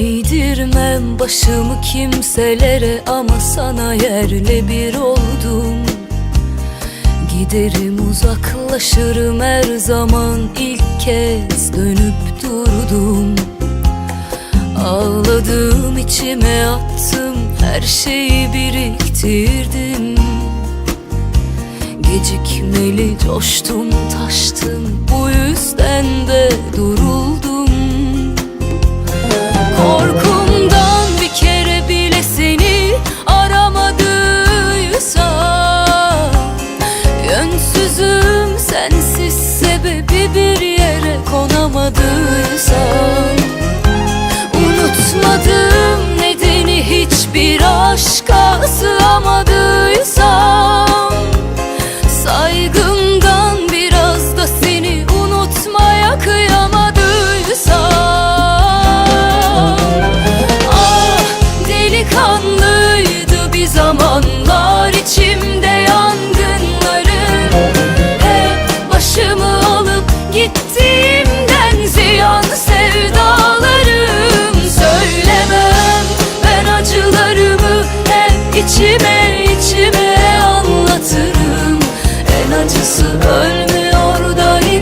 Eğdirmem başımı kimselere ama sana yerle bir oldum. Giderim uzaklaşırım her zaman ilk kez dönüp durdum. Ağladım içime attım her şeyi biriktirdim. Gecikmeli coştum taştım bu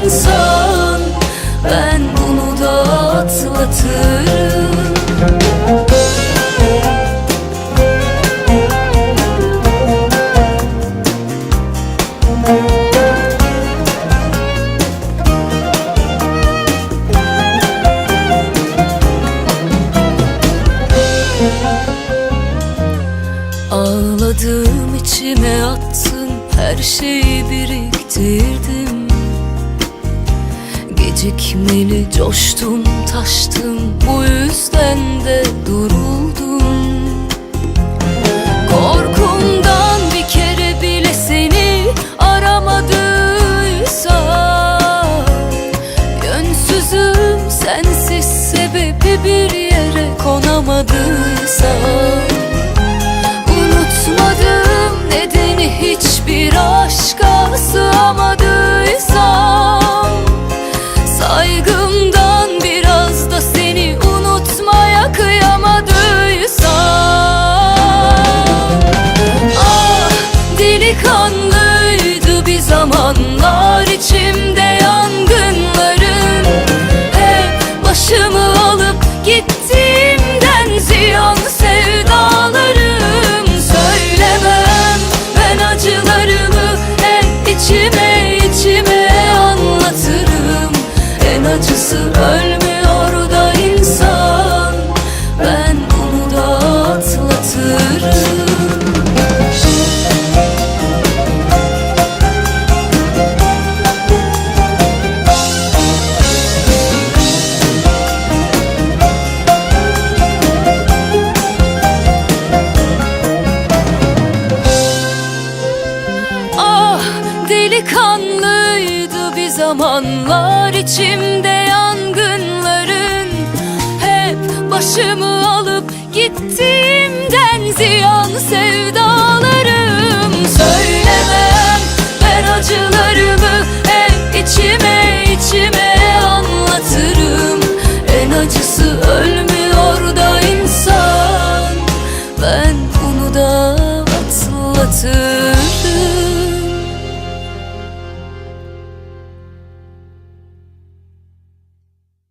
insan Ben bunu da atlatırım. Ağladım içime attım her şeyi biriktirdim Gecikmeli coştum taştım bu yüzden de duruldum. Korkumdan bir kere bile seni aramadıysam Yönsüzüm sensiz sebebi bir yere konamadıysam. Unutmadım nedeni hiçbir aşka sığamadıysam zamanlar içimde yangınların Hep başımı alıp gittiğimden ziyan sevdalarım. Söylemem ben acılarımı hep içime içime anlatırım. En acısı ölmüyor da insan. Ben bunu da atlatırım